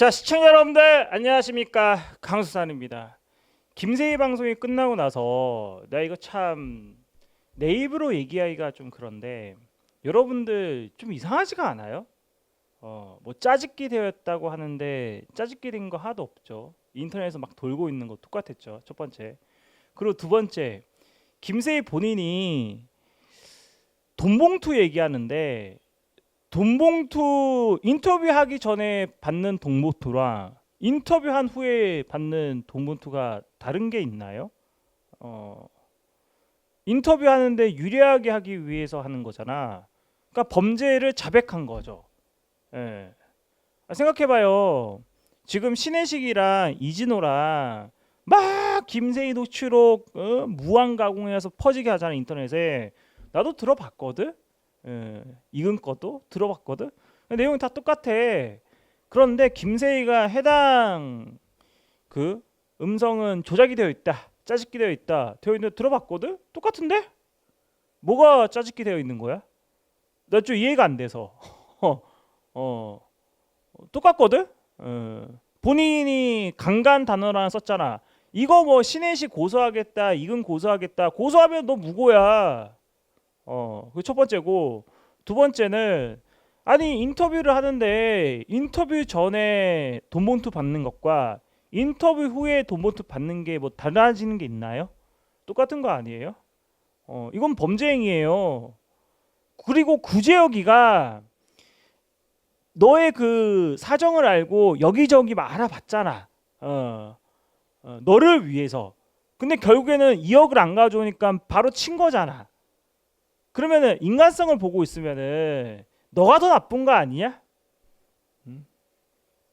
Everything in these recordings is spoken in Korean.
자 시청자 여러분들 안녕하십니까 강수산입니다. 김세희 방송이 끝나고 나서 나 이거 참 내 입으로 얘기하기가 좀 그런데 여러분들 좀 이상하지가 않아요? 어뭐 짜집기 되었다고 하는데 짜집기 된 거 하나도 없죠. 인터넷에서 막 돌고 있는 거 똑같았죠. 첫 번째 그리고 두 번째 김세희 본인이 돈봉투 얘기하는데 돈봉투 인터뷰하기 전에 받는 돈봉투랑 인터뷰한 후에 받는 돈봉투가 다른 게 있나요? 어, 인터뷰하는데 유리하게 하기 위해서 하는 거잖아. 그러니까 범죄를 자백한 거죠. 예. 아, 생각해봐요. 지금 신혜식이랑 이진호랑 막 김세희 녹취록 어? 무한 가공해서 퍼지게 하잖아 인터넷에. 나도 들어봤거든. 예, 익은 것도 들어봤거든. 내용이 다 똑같아. 그런데 김세희가 해당 그 음성은 조작이 되어 있다, 짜집기 되어 있다, 되어 있는데 들어봤거든. 똑같은데? 뭐가 짜집기 되어 있는 거야? 나 좀 이해가 안 돼서. 어, 어, 똑같거든. 어, 본인이 강간 하나 썼잖아. 이거 뭐 신혜식 고소하겠다, 이근 고소하겠다. 고소하면 너 무고야. 어, 그 첫 번째고 두 번째는 아니 인터뷰를 하는데 인터뷰 전에 돈봉투 받는 것과 인터뷰 후에 돈봉투 받는 게 뭐 달라지는 게 있나요? 똑같은 거 아니에요? 어, 이건 범죄 행위예요. 그리고 구제혁이가 너의 그 사정을 알고 여기저기 막 알아봤잖아. 어, 어, 너를 위해서. 근데 결국에는 2억을 안 가져오니까 바로 친 거잖아. 그러면은 인간성을 보고 있으면은 너가 더 나쁜 거 아니야? 응?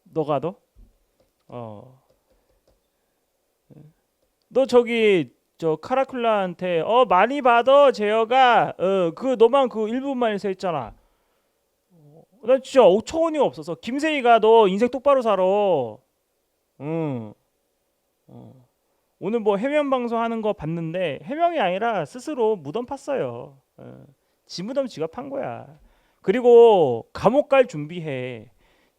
너가 더? 어. 너 저기 저 카라클라한테 어 많이 받아 제어가 어그 너만 그 1분만에서 했잖아. 어, 나 진짜 어처구니가 없어서 김세희가 너 인생 똑바로 살아. 응. 어. 오늘 뭐 해명 방송 하는 거 봤는데 해명이 아니라 스스로 무덤 팠어요. 어, 지 무덤 지가 판 거야. 그리고 감옥 갈 준비해.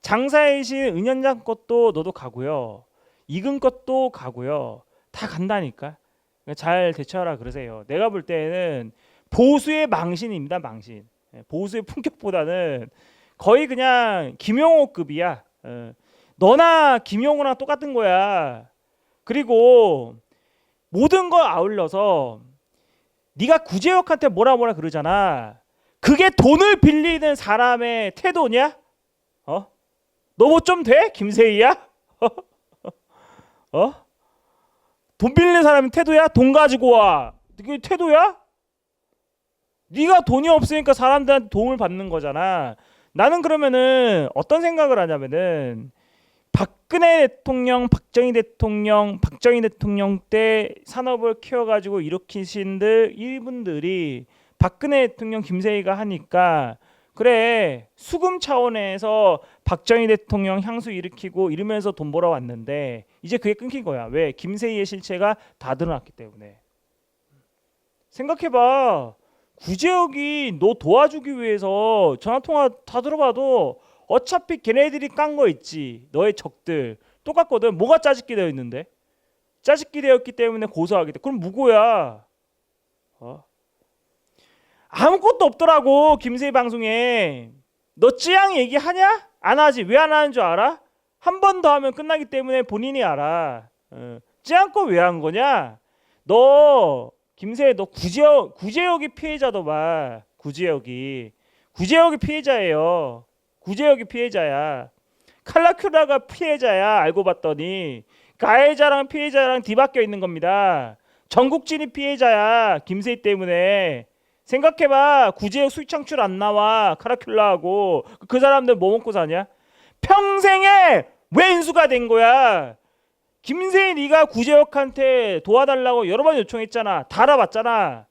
장사의 신 은연장 것도 너도 가고요. 익은 것도 가고요. 다 간다니까. 잘 대처하라 그러세요. 내가 볼 때는 보수의 망신입니다. 망신. 예, 보수의 품격보다는 거의 그냥 김용호급이야. 어, 너나 김용호랑 똑같은 거야. 그리고 모든 걸 아울러서 네가 구제혁한테 뭐라 뭐라 그러잖아. 그게 돈을 빌리는 사람의 태도냐? 어? 너 뭐 좀 돼? 김세희야? 어? 돈 빌리는 사람의 태도야? 돈 가지고 와. 그게 태도야? 네가 돈이 없으니까 사람들한테 도움을 받는 거잖아. 나는 그러면은 어떤 생각을 하냐면은 박근혜 대통령, 박정희 대통령, 박정희 대통령 때 산업을 키워가지고 일으키신들 이분들이 박근혜 대통령 김세희가 하니까 그래 수금 차원에서 박정희 대통령 향수 일으키고 이러면서 돈 벌어 왔는데 이제 그게 끊긴 거야. 왜? 김세희의 실체가 다 드러났기 때문에. 생각해봐. 구제혁이 너 도와주기 위해서 전화 통화 다 들어봐도 어차피 걔네들이 깐 거 있지. 너의 적들 똑같거든. 뭐가 짜집기 되어 있는데? 짜집기 되었기 때문에 고소하겠다. 그럼 무고야. 어? 아무것도 없더라고 김세희 방송에. 너 찌양 얘기하냐? 안 하지. 왜 안 하는 줄 알아? 한 번 더 하면 끝나기 때문에 본인이 알아. 어. 찌양 거 왜 한 거냐? 너 김세희 너 구제혁 구제혁이 피해자더만 구제혁이 구제혁이 피해자예요. 구제혁이 피해자야. 칼라큐라가 피해자야. 알고 봤더니 가해자랑 피해자랑 뒤바뀌어 있는 겁니다. 전국진이 피해자야. 김세희 때문에. 생각해봐. 구제혁 수익 창출 안 나와. 카라큘라하고 그 사람들 뭐 먹고 사냐? 평생에 왜 인수가 된 거야? 김세희 네가 구제혁한테 도와달라고 여러 번 요청했잖아. 다 알아봤잖아.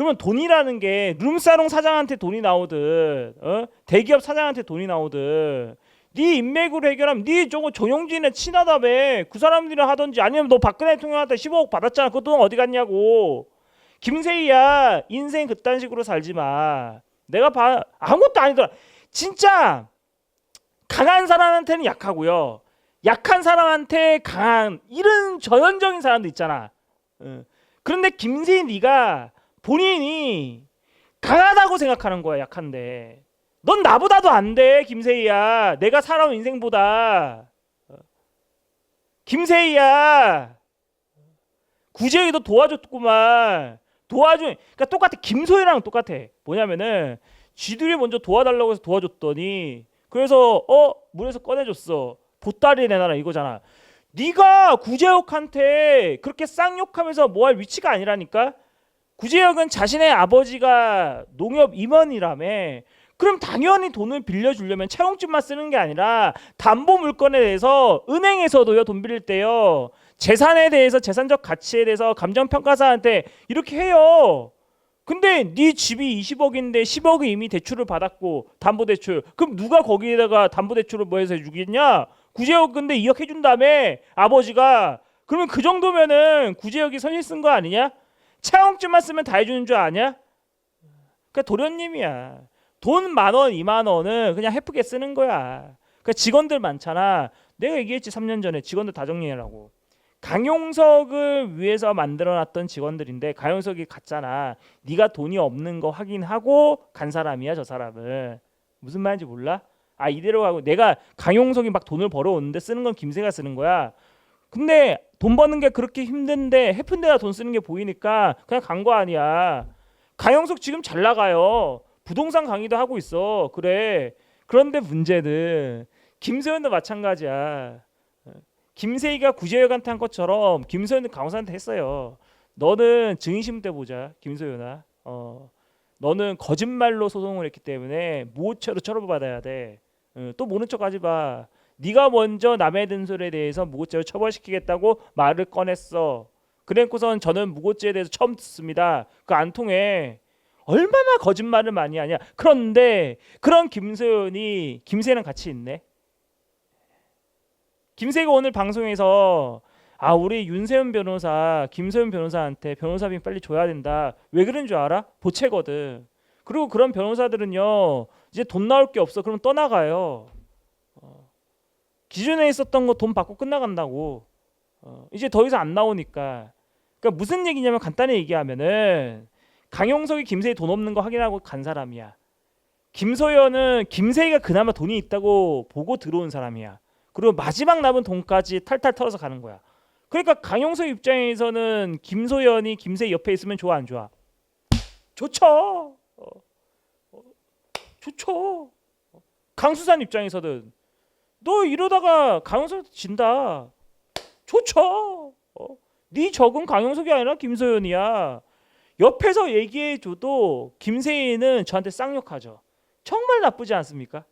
그러면 돈이라는 게 룸사롱 사장한테 돈이 나오든 어? 대기업 사장한테 돈이 나오든 네 인맥으로 해결하면 네 저거 정용진에 친하다며 그 사람들이랑 하던지 아니면 너 박근혜 대통령한테 15억 받았잖아 그 돈 어디 갔냐고 김세희야 인생 그딴 식으로 살지 마 내가 봐 아무것도 아니더라 진짜 강한 사람한테는 약하고요 약한 사람한테 강한 이런 전형적인 사람도 있잖아. 어. 그런데 김세희 네가 본인이 강하다고 생각하는 거야 약한데. 넌 나보다도 안 돼, 김세희야. 내가 살아온 인생보다. 어. 김세희야. 구제이도 도와줬구만. 도와줘. 그러니까 똑같아. 김소희랑 똑같아. 뭐냐면은 쥐들이 먼저 도와달라고 해서 도와줬더니 그래서 어 물에서 꺼내줬어. 보따리 내놔라 이거잖아. 네가 구제혁한테 그렇게 쌍욕하면서 뭐 할 위치가 아니라니까. 구제혁은 자신의 아버지가 농협 임원이라며. 그럼 당연히 돈을 빌려주려면 채용증만 쓰는 게 아니라 담보 물건에 대해서 은행에서도요 돈 빌릴 때요 재산에 대해서 재산적 가치에 대해서 감정평가사한테 이렇게 해요. 근데 네 집이 20억인데 10억이 이미 대출을 받았고 담보 대출. 그럼 누가 거기에다가 담보 대출을 뭐 해서 해주겠냐? 구제역 근데 2억 해준 다음에 아버지가 그러면 그 정도면은 구제역이 선실 쓴 거 아니냐? 차용증만 쓰면 다 해주는 줄 아냐? 그러니까 도련님이야. 돈 만 원, 2만 원은 그냥 해프게 쓰는 거야. 그러니까 직원들 많잖아. 내가 얘기했지 3년 전에 직원들 다 정리해라고. 강용석을 위해서 만들어놨던 직원들인데 강용석이 갔잖아. 네가 돈이 없는 거 확인하고 간 사람이야 저 사람은. 무슨 말인지 몰라? 아 이대로 가고 내가 강용석이 막 돈을 벌어오는데 쓰는 건 김세가 쓰는 거야. 근데 돈 버는 게 그렇게 힘든데 해픈 데다 돈 쓰는 게 보이니까 그냥 간 거 아니야. 강용석 지금 잘 나가요. 부동산 강의도 하고 있어. 그래. 그런데 문제는 김소연도 마찬가지야. 김세희가 구제혁한테 한 것처럼 김소연도 강호사한테 했어요. 너는 증인신문 때 보자, 김소연아. 어, 너는 거짓말로 소송을 했기 때문에 무고죄로 처벌받아야 돼. 어, 또 모른 척하지 마. 네가 먼저 남의 든솔에 대해서 무고죄로 처벌시키겠다고 말을 꺼냈어. 그래놓고선 저는 무고죄에 대해서 처음 듣습니다. 그 안 통해. 얼마나 거짓말을 많이 하냐. 그런데 그런 김소연이 김세랑 같이 있네. 김세가 오늘 방송에서 아 우리 윤세현 변호사 김소연 변호사한테 변호사비 빨리 줘야 된다. 왜 그런 줄 알아? 보채거든. 그리고 그런 변호사들은요 이제 돈 나올 게 없어. 그럼 떠나가요. 어, 기존에 있었던 거 돈 받고 끝나간다고. 어, 이제 더 이상 안 나오니까. 그러니까 무슨 얘기냐면 간단히 얘기하면은 강용석이 김세희 돈 없는 거 확인하고 간 사람이야. 김소연은 김세희가 그나마 돈이 있다고 보고 들어온 사람이야. 그리고 마지막 남은 돈까지 탈탈 털어서 가는 거야. 그러니까 강용석 입장에서는 김소연이 김세희 옆에 있으면 좋아 안 좋아? 좋죠. 어, 어, 좋죠. 강수산 입장에서는 너 이러다가 강용석 진다. 좋죠. 어, 네 적은 강용석이 아니라 김소연이야. 옆에서 얘기해 줘도 김세희는 저한테 쌍욕하죠. 정말 나쁘지 않습니까?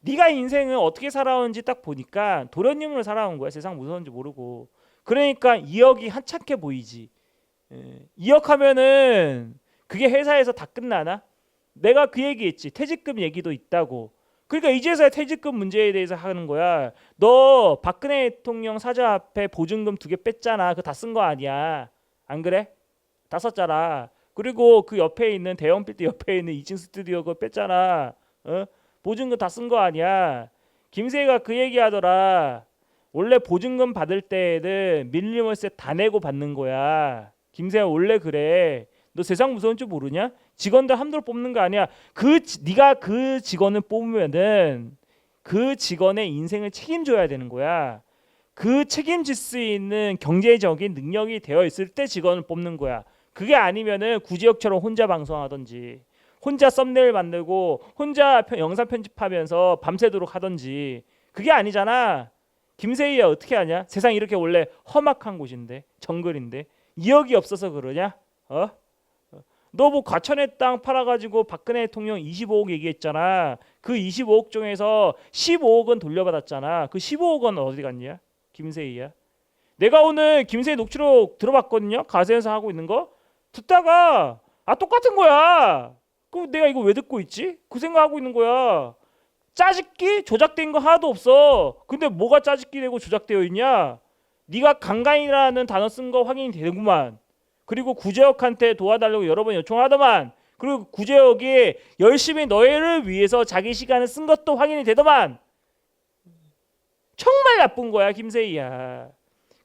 네가 인생을 어떻게 살아온지 딱 보니까 도련님으로 살아온 거야. 세상 무서운지 모르고. 그러니까 2억이 한착해 보이지. 예, 2억 하면은 그게 회사에서 다 끝나나? 내가 그 얘기했지. 퇴직금 얘기도 있다고. 그러니까 이제서야 퇴직금 문제에 대해서 하는 거야. 너 박근혜 대통령 사저 앞에 보증금 두 개 뺐잖아. 그거 다 쓴 거 아니야. 안 그래? 다 썼잖아. 그리고 그 옆에 있는 대형 빌딩 옆에 있는 2층 스튜디오 그거 뺐잖아. 어? 보증금 다 쓴 거 아니야. 김세희가 그 얘기하더라. 원래 보증금 받을 때에는 밀리머세 다 내고 받는 거야. 김세희 원래 그래. 너 세상 무서운 줄 모르냐? 직원들 함부로 뽑는 거 아니야. 그 지- 네가 그 직원을 뽑으면은 그 직원의 인생을 책임져야 되는 거야. 그 책임질 수 있는 경제적인 능력이 되어 있을 때 직원을 뽑는 거야. 그게 아니면은 구지역처럼 혼자 방송하든지 혼자 썸네일 만들고 혼자 편- 영상 편집하면서 밤새도록 하든지 그게 아니잖아. 김세희야 어떻게 하냐? 세상 이렇게 원래 험악한 곳인데 정글인데 2억이 없어서 그러냐? 어? 너 뭐 과천의 땅 팔아가지고 박근혜 대통령 25억 얘기했잖아. 그 25억 중에서 15억은 돌려받았잖아. 그 15억은 어디 갔냐? 김세희야. 내가 오늘 김세희 녹취록 들어봤거든요. 가세에서 하고 있는 거 듣다가 아 똑같은 거야. 그 내가 이거 왜 듣고 있지? 그 생각하고 있는 거야. 짜집기 조작된 거 하나도 없어. 근데 뭐가 짜집기 되고 조작되어 있냐? 네가 강간이라는 단어 쓴 거 확인이 되구만. 그리고 구제혁한테 도와달라고 여러 번 요청하더만. 그리고 구제혁이 열심히 너희를 위해서 자기 시간을 쓴 것도 확인이 되더만. 정말 나쁜 거야 김세희야.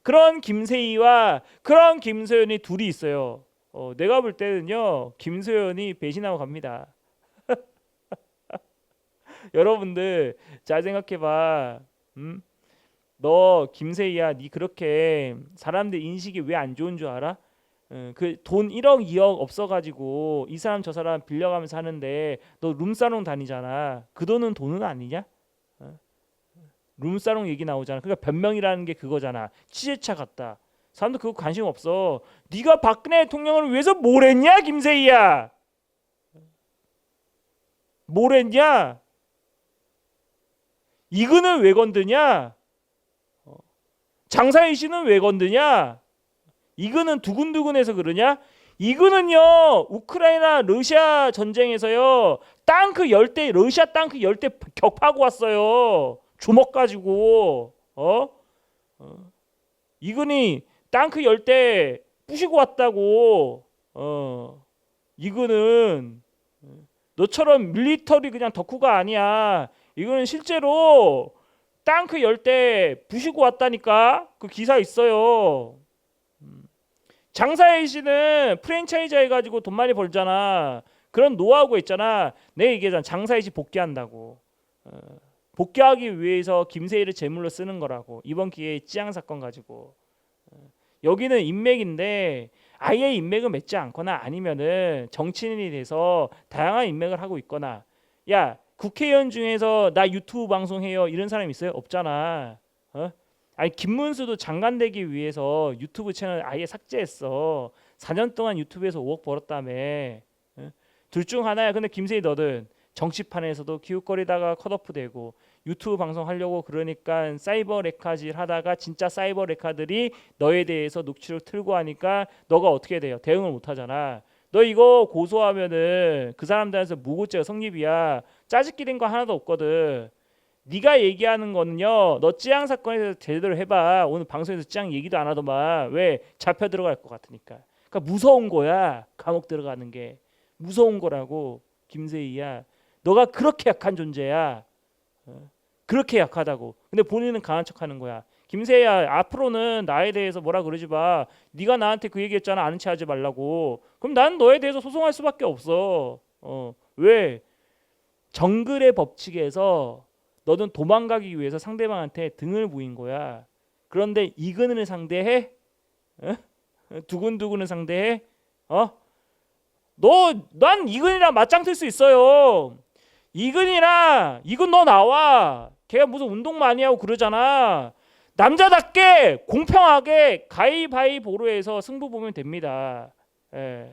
그런 김세희와 그런 김소연이 둘이 있어요. 어, 내가 볼 때는요 김소연이 배신하고 갑니다. 여러분들 잘 생각해봐. 음? 너 김세희야, 니 그렇게 사람들 인식이 왜 안 좋은 줄 알아? 어, 그돈 1억 2억 없어가지고 이 사람 저 사람 빌려가면서 하는데 너 룸사롱 다니잖아. 그 돈은 돈은 아니냐? 어? 룸사롱 얘기 나오잖아. 그러니까 변명이라는 게 그거잖아. 취재차 같다. 사람들 그거 관심 없어. 네가 박근혜 대통령을 위해서 뭘 했냐, 김세희야? 뭘 했냐? 이근을 왜 건드냐? 어. 장사희 씨는 왜 건드냐? 이근은 두근두근해서 그러냐? 이근은요 우크라이나 러시아 전쟁에서요 땅크 열대 러시아 땅크 열대 격파하고 왔어요 주먹 가지고 어? 어. 이근이 땅크 열대 부시고 왔다고 어 이근은 너처럼 밀리터리 그냥 덕후가 아니야 이거는 실제로 땅크 열대 부시고 왔다니까 그 기사 있어요. 음. 장사혜 씨는 프랜차이즈 해가지고 돈 많이 벌잖아. 그런 노하우가 있잖아. 내 얘기잖아. 장사혜 씨 복귀한다고. 어, 복귀하기 위해서 김세희를 제물로 쓰는 거라고. 이번 기회에 찌양 사건 가지고. 어, 여기는 인맥인데 아예 인맥을 맺지 않거나 아니면은 정치인이 돼서 다양한 인맥을 하고 있거나 야 국회의원 중에서 나 유튜브 방송해요 이런 사람 있어요? 없잖아. 어? 아니 김문수도 장관 되기 위해서 유튜브 채널 아예 삭제했어. 4년 동안 유튜브에서 5억 벌었다며. 어? 둘중 하나야. 근데 김세희 너든 정치판에서도 기웃거리다가 컷오프 되고 유튜브 방송 하려고 그러니까 사이버 레카질 하다가 진짜 사이버 레카들이 너에 대해서 녹취록 틀고 하니까 너가 어떻게 돼요? 대응을 못 하잖아. 너 이거 고소하면은 그 사람들한테 무고죄가 성립이야. 짜집기된 거 하나도 없거든. 네가 얘기하는 거는요. 너 찌양 사건에서 제대로 해봐. 오늘 방송에서 찌양 얘기도 안 하더만 왜 잡혀 들어갈 것 같으니까. 그러니까 무서운 거야. 감옥 들어가는 게 무서운 거라고 김세희야. 너가 그렇게 약한 존재야. 어? 그렇게 약하다고. 근데 본인은 강한 척하는 거야. 김세희야 앞으로는 나에 대해서 뭐라 그러지 마. 네가 나한테 그 얘기했잖아. 아는 체하지 말라고. 그럼 난 너에 대해서 소송할 수밖에 없어. 어 왜? 정글의 법칙에서 너는 도망가기 위해서 상대방한테 등을 보인 거야. 그런데 이근을 상대해? 어? 두근두근을 상대해? 어? 너 난 이근이랑 맞짱 틀수 있어요. 이근이랑 이근 너 나와. 걔가 무슨 운동 많이 하고 그러잖아. 남자답게 공평하게 가위바위보로 해서 승부 보면 됩니다. 예.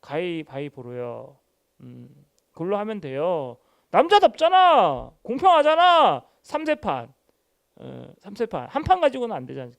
가위바위보로요. 음. 그걸로 하면 돼요. 남자답잖아. 공평하잖아. 3세판. 어, 3세판. 한 판 가지고는 안 되잖아.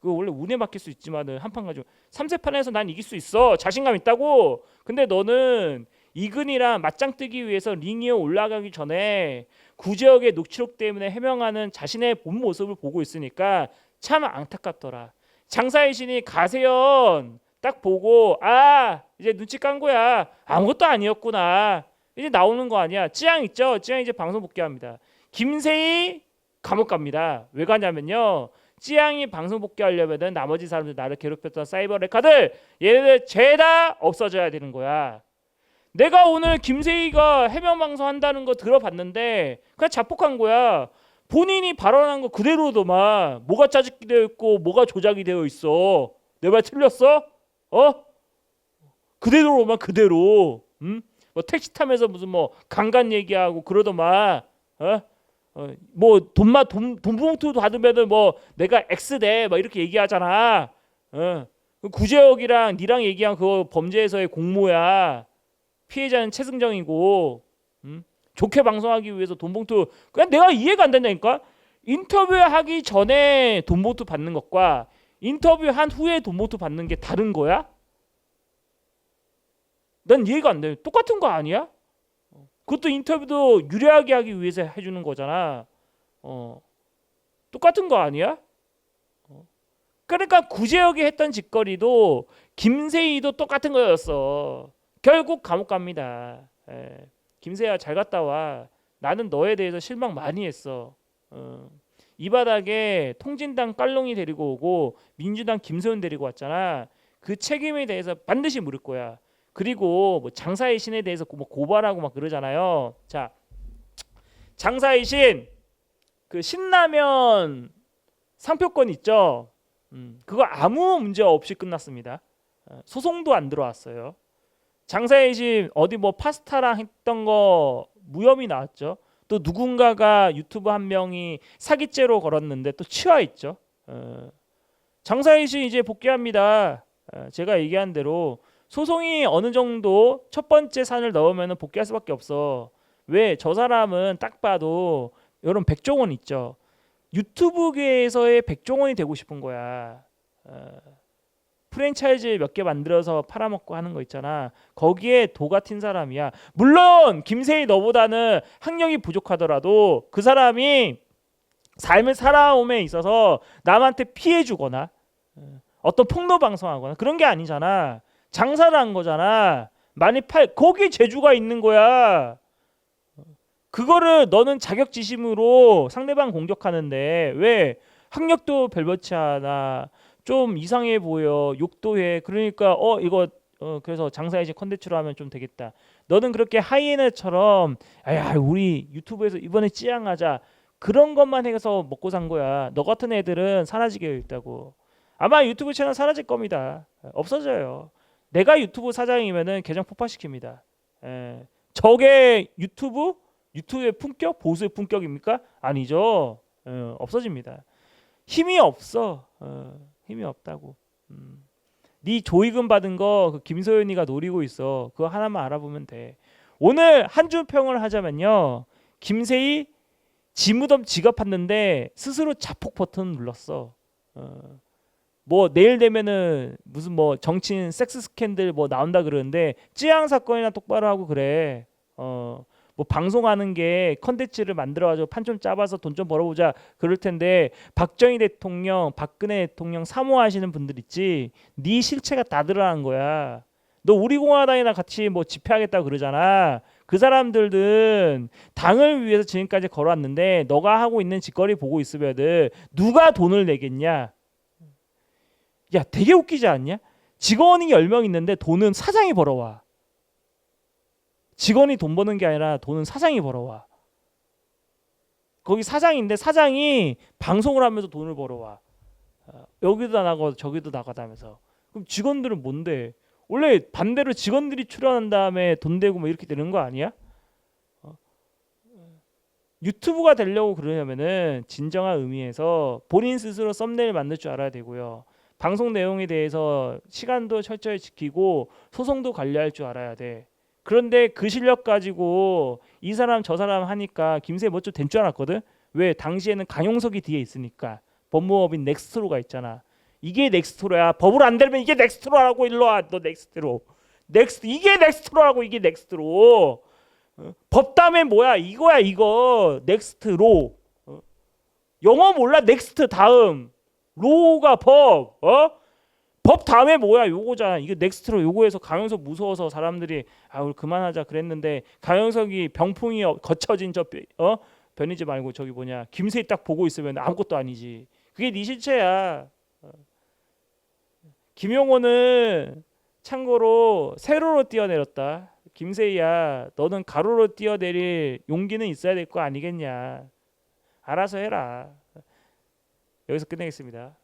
그 원래 운에 맡길 수 있지만은 한 판 가지고 3세판에서 난 이길 수 있어. 자신감 있다고. 근데 너는 이근이랑 맞짱 뜨기 위해서 링 위에 올라가기 전에 구지역의 녹취록 때문에 해명하는 자신의 본 모습을 보고 있으니까 참 안타깝더라. 장사의 신이 가세연 딱 보고 아 이제 눈치 깐 거야. 아무것도 아니었구나. 이제 나오는 거 아니야. 찌양 있죠. 찌양 이제 방송 복귀합니다. 김세희 감옥 갑니다. 왜 가냐면요. 찌양이 방송 복귀하려면은 나머지 사람들 나를 괴롭혔던 사이버 레카들 얘네들 죄다 없어져야 되는 거야. 내가 오늘 김세희가 해명 방송 한다는 거 들어봤는데 그냥 자폭한 거야. 본인이 발언한 거 그대로도만 뭐가 짜집기 되어 있고 뭐가 조작이 되어 있어. 내 말 틀렸어? 어? 그대로만 그대로. 음? 뭐 택시 타면서 무슨 뭐 강간 얘기하고 그러더만. 어? 어, 뭐 돈만 돈 돈 봉투 받으면은 뭐 내가 X대 막 이렇게 얘기하잖아. 어. 구제혁이랑 니랑 얘기한 그거 범죄에서의 공모야. 피해자는 최승정이고 음? 좋게 방송하기 위해서 돈 봉투 그냥 내가 이해가 안 된다니까 인터뷰하기 전에 돈 봉투 받는 것과 인터뷰한 후에 돈 봉투 받는 게 다른 거야? 난 이해가 안 돼. 똑같은 거 아니야? 그것도 인터뷰도 유리하게 하기 위해서 해주는 거잖아. 어, 똑같은 거 아니야? 어. 그러니까 구제혁이 했던 짓거리도 김세희도 똑같은 거였어. 결국 감옥 갑니다. 예. 김세야 잘 갔다 와. 나는 너에 대해서 실망 많이 했어. 어. 이 바닥에 통진당 깔롱이 데리고 오고 민주당 김소연 데리고 왔잖아. 그 책임에 대해서 반드시 물을 거야. 그리고 뭐 장사의 신에 대해서 뭐 고발하고 막 그러잖아요. 자, 장사의 신, 그 신라면 상표권 있죠. 음, 그거 아무 문제 없이 끝났습니다. 어, 소송도 안 들어왔어요. 장사의 신 어디 뭐 파스타랑 했던 거 무혐의 나왔죠. 또 누군가가 유튜브 한 명이 사기죄로 걸었는데 또 치와 있죠. 어, 장사의 신 이제 복귀합니다. 어, 제가 얘기한 대로 소송이 어느 정도 첫 번째 산을 넣으면 복귀할 수밖에 없어. 왜 저 사람은 딱 봐도 이런 백종원 있죠. 유튜브계에서의 백종원이 되고 싶은 거야. 어, 프랜차이즈 몇 개 만들어서 팔아먹고 하는 거 있잖아. 거기에 도 같은 사람이야. 물론 김세희 너보다는 학력이 부족하더라도 그 사람이 삶을 살아옴에 있어서 남한테 피해 주거나 어, 어떤 폭로 방송하거나 그런 게 아니잖아. 장사를 한 거잖아. 많이 팔 거기 재주가 있는 거야. 그거를 너는 자격지심으로 상대방 공격하는데 왜 학력도 별렇지 않아? 좀 이상해 보여. 욕도 해. 그러니까 어 이거 어 그래서 장사이지 컨텐츠로 하면 좀 되겠다. 너는 그렇게 하이에나처럼 야 우리 유튜브에서 이번에 찌양하자. 그런 것만 해서 먹고 산 거야. 너 같은 애들은 사라지게 있다고. 아마 유튜브 채널 사라질 겁니다. 없어져요 내가 유튜브 사장이면은 계정 폭파시킵니다. 예. 저게 유튜브? 유튜브의 품격? 보수의 품격입니까? 아니죠. 어, 없어집니다. 힘이 없어. 어, 힘이 없다고. 음. 네 조의금 받은 거 그 김소연이가 노리고 있어. 그거 하나만 알아보면 돼. 오늘 한 줄 평을 하자면요. 김세희 지무덤 지갑 팠는데 스스로 자폭 버튼 눌렀어. 어. 뭐 내일 되면은 무슨 뭐 정치인 섹스 스캔들 뭐 나온다 그러는데 찌양 사건이나 똑바로 하고 그래 어 뭐 방송하는 게 컨텐츠를 만들어 가지고 판 좀 짜봐서 돈 좀 벌어보자 그럴 텐데 박정희 대통령, 박근혜 대통령 사모하시는 분들 있지. 네 실체가 다 드러난 거야. 너 우리 공화당이나 같이 뭐 집회하겠다 그러잖아. 그 사람들은 당을 위해서 지금까지 걸어왔는데 너가 하고 있는 짓거리 보고 있으면은 누가 돈을 내겠냐? 야, 되게 웃기지 않냐? 직원이 10명 있는데 돈은 사장이 벌어와. 직원이 돈 버는 게 아니라 돈은 사장이 벌어와. 거기 사장인데 사장이 방송을 하면서 돈을 벌어와. 어, 여기도 나가고 저기도 나가다면서. 그럼 직원들은 뭔데? 원래 반대로 직원들이 출연한 다음에 돈 대고 뭐 이렇게 되는 거 아니야? 어? 유튜브가 되려고 그러려면은 진정한 의미에서 본인 스스로 썸네일 만들 줄 알아야 되고요. 방송 내용에 대해서 시간도 철저히 지키고 소송도 관리할 줄 알아야 돼. 그런데 그 실력 가지고 이 사람 저 사람 하니까 김세 뭐좀 된 줄 알았거든. 왜 당시에는 강용석이 뒤에 있으니까 법무법인 넥스트로가 있잖아. 이게 넥스트로야. 법을 안 들면 이게 넥스트로라고 일로 와. 너 넥스트로. 넥스트 이게 넥스트로라고 이게 넥스트로. 어? 법 다음에 뭐야? 이거야 이거 넥스트로. 어? 영어 몰라? 넥스트 다음. 로가 법. 어? 법 다음에 뭐야? 요거잖아. 이게 넥스트로 요거에서 강영석 무서워서 사람들이 아 우리 그만하자 그랬는데 강영석이 병풍이 어- 거쳐진 저 뼈- 어? 변이지 말고 저기 뭐냐 김세희 딱 보고 있으면 아무것도 아니지. 그게 네 실체야. 어. 김용호는 참고로 세로로 뛰어내렸다. 김세희야, 너는 가로로 뛰어내릴 용기는 있어야 될 거 아니겠냐. 알아서 해라. 여기서 끝내겠습니다.